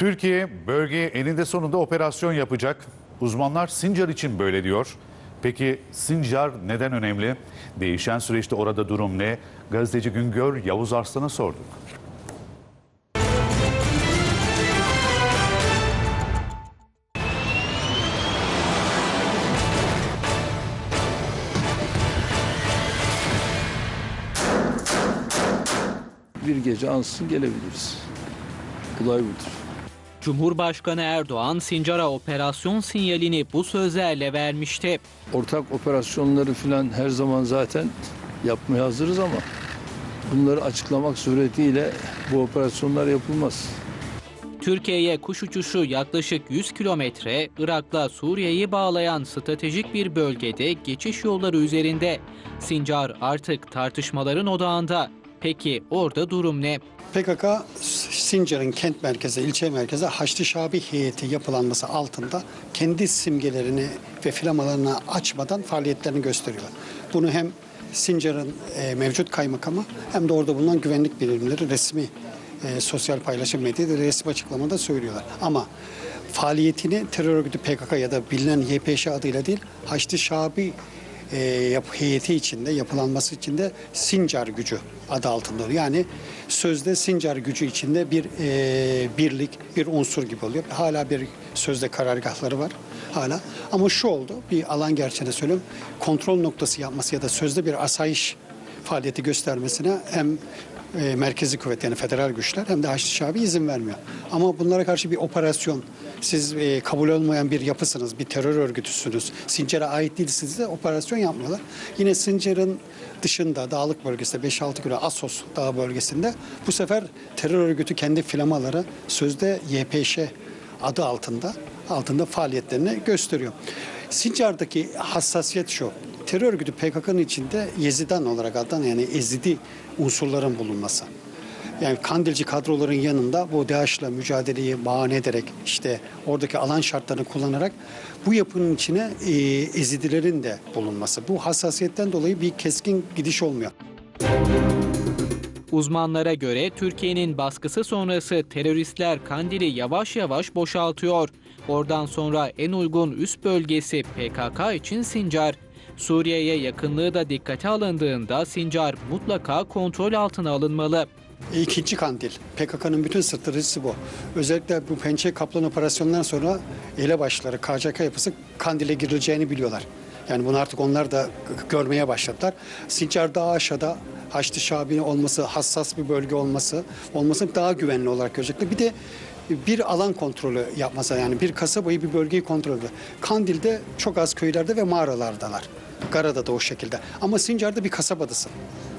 Türkiye bölgeye eninde sonunda operasyon yapacak. Uzmanlar Sincar için böyle diyor. Peki Sincar neden önemli? Değişen süreçte orada durum ne? Gazeteci Güngör Yavuz Arslan'a sorduk. bir gece ansızın gelebiliriz. Olay budur. Cumhurbaşkanı Erdoğan Sincar'a operasyon sinyalini bu sözlerle vermişti. Ortak operasyonları filan her zaman zaten yapmaya hazırız ama bunları açıklamak suretiyle bu operasyonlar yapılmaz. Türkiye'ye kuş uçuşu yaklaşık 100 kilometre, Irak'la Suriye'yi bağlayan stratejik bir bölgede geçiş yolları üzerinde. Sincar artık tartışmaların odağında. Peki orada durum ne? PKK Sincar'ın kent merkezi, ilçe merkezi Haçlı Şabi heyeti yapılanması altında kendi simgelerini ve flamalarını açmadan faaliyetlerini gösteriyorlar. Bunu hem Sincar'ın e, mevcut kaymakamı hem de orada bulunan güvenlik birimleri resmi e, sosyal paylaşım medyada resmi açıklamada söylüyorlar. Ama faaliyetini terör örgütü PKK ya da bilinen YPŞ adıyla değil Haçlı Şabi e, yap, heyeti içinde yapılanması içinde Sincar gücü adı altında oluyor. Yani sözde Sincar gücü içinde bir e, birlik, bir unsur gibi oluyor. Hala bir sözde karargahları var hala. Ama şu oldu, bir alan gerçeğinde söylüyorum, kontrol noktası yapması ya da sözde bir asayiş faaliyeti göstermesine hem e, merkezi kuvvet yani federal güçler hem de Haçlı Şabi izin vermiyor. Ama bunlara karşı bir operasyon, siz e, kabul olmayan bir yapısınız, bir terör örgütüsünüz, Sincar'a ait değilsiniz de operasyon yapmıyorlar. Yine Sincar'ın dışında dağlık bölgesinde 5-6 kilo Assos dağ bölgesinde bu sefer terör örgütü kendi flamaları sözde YPŞ adı altında altında faaliyetlerini gösteriyor. Sincar'daki hassasiyet şu. Terör örgütü PKK'nın içinde Yezidan olarak adlanan yani Ezidi unsurların bulunması. Yani Kandilci kadroların yanında bu DAEŞ'le mücadeleyi bahane ederek işte oradaki alan şartlarını kullanarak bu yapının içine e, Ezidilerin de bulunması. Bu hassasiyetten dolayı bir keskin gidiş olmuyor. Uzmanlara göre Türkiye'nin baskısı sonrası teröristler Kandil'i yavaş yavaş boşaltıyor. Oradan sonra en uygun üst bölgesi PKK için Sincar. Suriye'ye yakınlığı da dikkate alındığında Sincar mutlaka kontrol altına alınmalı. İkinci kandil. PKK'nın bütün stratejisi bu. Özellikle bu pençe kaplan operasyonundan sonra elebaşları, KCK yapısı kandile girileceğini biliyorlar. Yani bunu artık onlar da görmeye başladılar. Sincar daha aşağıda Haçlı Şabi olması, hassas bir bölge olması, olması daha güvenli olarak görecekler. Bir de bir alan kontrolü yapmasa yani bir kasabayı bir bölgeyi kontrol ediyor. Kandil'de çok az köylerde ve mağaralardalar. Gara'da da o şekilde. Ama Sincar'da bir kasabadasın e,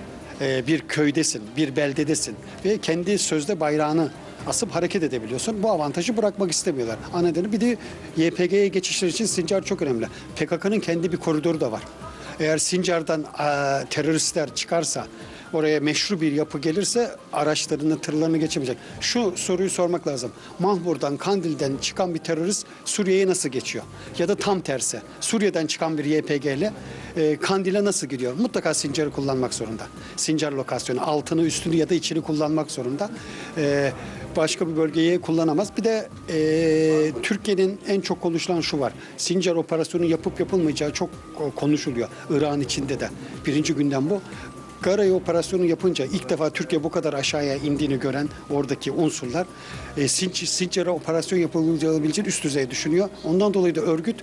bir köydesin, bir beldedesin ve kendi sözde bayrağını asıp hareket edebiliyorsun. Bu avantajı bırakmak istemiyorlar. Nedeni bir de YPG'ye geçişler için Sincar çok önemli. PKK'nın kendi bir koridoru da var. Eğer Sincar'dan e, teröristler çıkarsa, oraya meşru bir yapı gelirse araçlarını, tırlarını geçemeyecek. Şu soruyu sormak lazım. Mahmur'dan, Kandil'den çıkan bir terörist Suriye'ye nasıl geçiyor? Ya da tam tersi. Suriye'den çıkan bir YPG ile e, Kandil'e nasıl gidiyor? Mutlaka Sincar'ı kullanmak zorunda. Sincar lokasyonu altını, üstünü ya da içini kullanmak zorunda. E, başka bir bölgeyi kullanamaz. Bir de e, Türkiye'nin en çok konuşulan şu var. Sincar operasyonu yapıp yapılmayacağı çok konuşuluyor. Irak'ın içinde de. Birinci günden bu. Garay operasyonu yapınca ilk defa Türkiye bu kadar aşağıya indiğini gören oradaki unsurlar e, Sinc, Sincar'a operasyon yapılabileceğini üst düzey düşünüyor. Ondan dolayı da örgüt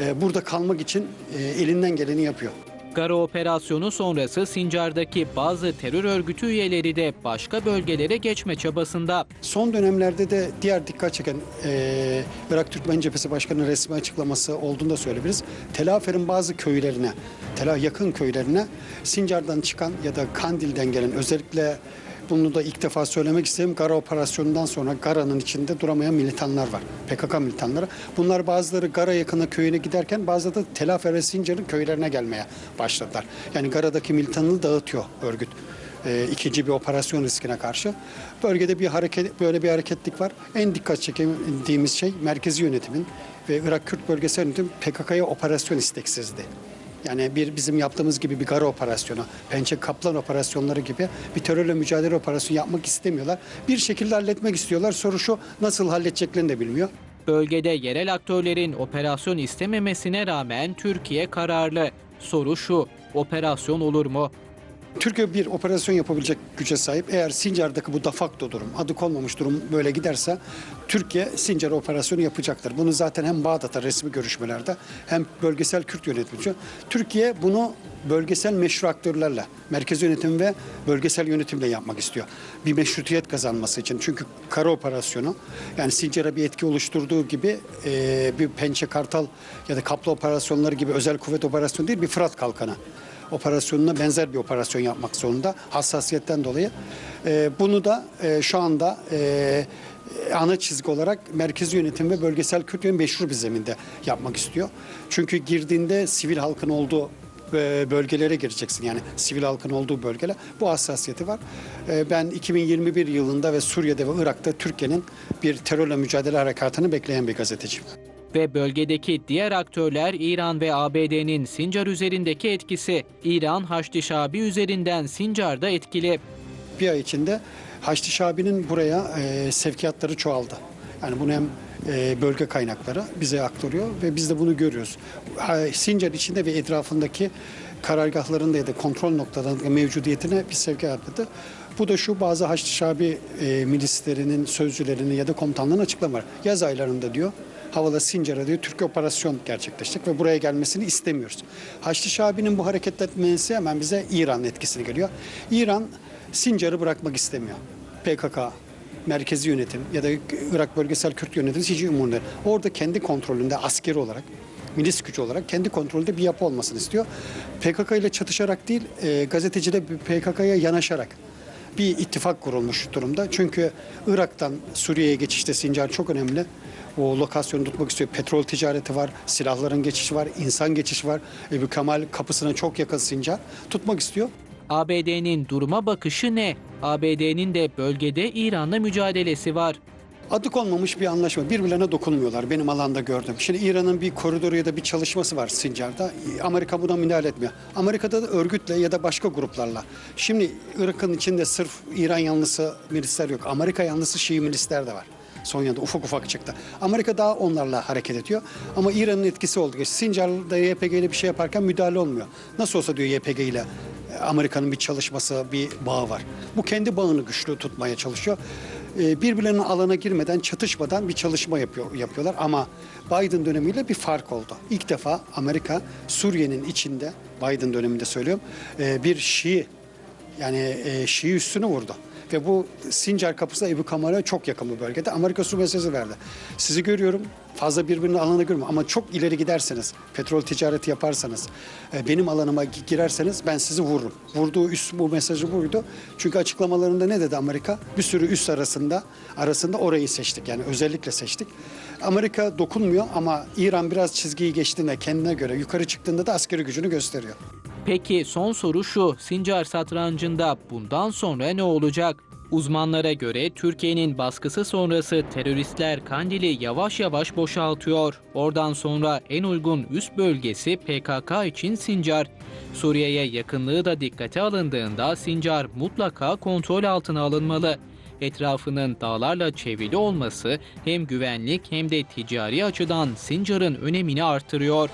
e, burada kalmak için e, elinden geleni yapıyor. Gara operasyonu sonrası Sincar'daki bazı terör örgütü üyeleri de başka bölgelere geçme çabasında. Son dönemlerde de diğer dikkat çeken e, Irak Türkmen Cephesi Başkanı'nın resmi açıklaması olduğunu da söyleyebiliriz. Tel Afer'in bazı köylerine, Tel yakın köylerine Sincar'dan çıkan ya da Kandil'den gelen özellikle bunu da ilk defa söylemek istedim. Gara operasyonundan sonra Gara'nın içinde duramayan militanlar var. PKK militanları. Bunlar bazıları Gara yakını köyüne giderken bazıları da Tel Afer ve Sincar'ın köylerine gelmeye başladılar. Yani Gara'daki militanını dağıtıyor örgüt. E, ikinci bir operasyon riskine karşı. Bölgede bir hareket böyle bir hareketlik var. En dikkat çektiğimiz şey merkezi yönetimin ve Irak Kürt bölgesi yönetim PKK'ya operasyon isteksizdi. Yani bir bizim yaptığımız gibi bir gara operasyonu, pençe kaplan operasyonları gibi bir terörle mücadele operasyonu yapmak istemiyorlar. Bir şekilde halletmek istiyorlar. Soru şu nasıl halledeceklerini de bilmiyor. Bölgede yerel aktörlerin operasyon istememesine rağmen Türkiye kararlı. Soru şu, operasyon olur mu? Türkiye bir operasyon yapabilecek güce sahip. Eğer Sincar'daki bu defakto durum, adı konmamış durum böyle giderse Türkiye Sincar operasyonu yapacaktır. Bunu zaten hem Bağdat'ta resmi görüşmelerde hem bölgesel Kürt yönetimici. Türkiye bunu bölgesel meşru aktörlerle, merkez yönetim ve bölgesel yönetimle yapmak istiyor. Bir meşrutiyet kazanması için. Çünkü kara operasyonu yani Sincar'a bir etki oluşturduğu gibi e, bir Pençe Kartal ya da Kaplı operasyonları gibi özel kuvvet operasyonu değil bir Fırat Kalkanı operasyonuna benzer bir operasyon yapmak zorunda hassasiyetten dolayı. Ee, bunu da e, şu anda e, ana çizgi olarak merkezi yönetim ve bölgesel Kürt yönetim meşru bir zeminde yapmak istiyor. Çünkü girdiğinde sivil halkın olduğu e, bölgelere gireceksin yani sivil halkın olduğu bölgeler bu hassasiyeti var. E, Ben 2021 yılında ve Suriye'de ve Irak'ta Türkiye'nin bir terörle mücadele harekatını bekleyen bir gazeteciyim. Ve bölgedeki diğer aktörler İran ve ABD'nin Sincar üzerindeki etkisi. İran Haçlı Şabi üzerinden Sincar'da etkili. bir ay içinde Haçlı Şabi'nin buraya e, sevkiyatları çoğaldı. Yani bunu hem e, bölge kaynakları bize aktarıyor ve biz de bunu görüyoruz. Sincar içinde ve etrafındaki karargahlarında ya da kontrol noktalarında mevcudiyetine bir sevkiyat yapıldı. Bu da şu bazı Haçlı Şabi e, milislerinin sözcülerinin ya da komutanlarının açıklama var. Yaz aylarında diyor Havala Sincar'a diyor Türkiye operasyon gerçekleşecek ve buraya gelmesini istemiyoruz. Haçlı Şabi'nin bu hareket etmesi hemen bize İran etkisini geliyor. İran Sincar'ı bırakmak istemiyor. PKK, merkezi yönetim ya da Irak bölgesel Kürt yönetimi hiç umurunda. Orada kendi kontrolünde askeri olarak milis gücü olarak kendi kontrolünde bir yapı olmasını istiyor. PKK ile çatışarak değil, e, gazetecide PKK'ya yanaşarak bir ittifak kurulmuş durumda. Çünkü Irak'tan Suriye'ye geçişte Sincar çok önemli. O lokasyonu tutmak istiyor. Petrol ticareti var, silahların geçişi var, insan geçişi var. Ebu Kemal kapısına çok yakın Sincar. Tutmak istiyor. ABD'nin duruma bakışı ne? ABD'nin de bölgede İran'la mücadelesi var. Adı konmamış bir anlaşma. Birbirlerine dokunmuyorlar benim alanda gördüm. Şimdi İran'ın bir koridoru ya da bir çalışması var Sincar'da. Amerika buna müdahale etmiyor. Amerika'da da örgütle ya da başka gruplarla. Şimdi Irak'ın içinde sırf İran yanlısı milisler yok. Amerika yanlısı Şii milisler de var. Sonya'da ufak ufak çıktı. Amerika daha onlarla hareket ediyor. Ama İran'ın etkisi oldu. Sincar'da YPG ile bir şey yaparken müdahale olmuyor. Nasıl olsa diyor YPG ile e, Amerika'nın bir çalışması, bir bağı var. Bu kendi bağını güçlü tutmaya çalışıyor. E, Birbirlerinin alana girmeden, çatışmadan bir çalışma yapıyor, yapıyorlar. Ama Biden dönemiyle bir fark oldu. İlk defa Amerika Suriye'nin içinde, Biden döneminde söylüyorum, e, bir Şii yani e, Şii üstünü vurdu. Ve bu Sincar kapısı Ebu Kamal'a çok yakın bu bölgede. Amerika su mesajı verdi. Sizi görüyorum. Fazla birbirinin alanına girmiyor. Ama çok ileri giderseniz, petrol ticareti yaparsanız, e, benim alanıma gi- girerseniz ben sizi vururum. Vurduğu üst bu mesajı buydu. Çünkü açıklamalarında ne dedi Amerika? Bir sürü üst arasında arasında orayı seçtik. Yani özellikle seçtik. Amerika dokunmuyor ama İran biraz çizgiyi geçtiğinde kendine göre yukarı çıktığında da askeri gücünü gösteriyor. Peki son soru şu, Sincar satrancında bundan sonra ne olacak? Uzmanlara göre Türkiye'nin baskısı sonrası teröristler Kandil'i yavaş yavaş boşaltıyor. Oradan sonra en uygun üst bölgesi PKK için Sincar. Suriye'ye yakınlığı da dikkate alındığında Sincar mutlaka kontrol altına alınmalı. Etrafının dağlarla çevrili olması hem güvenlik hem de ticari açıdan Sincar'ın önemini artırıyor.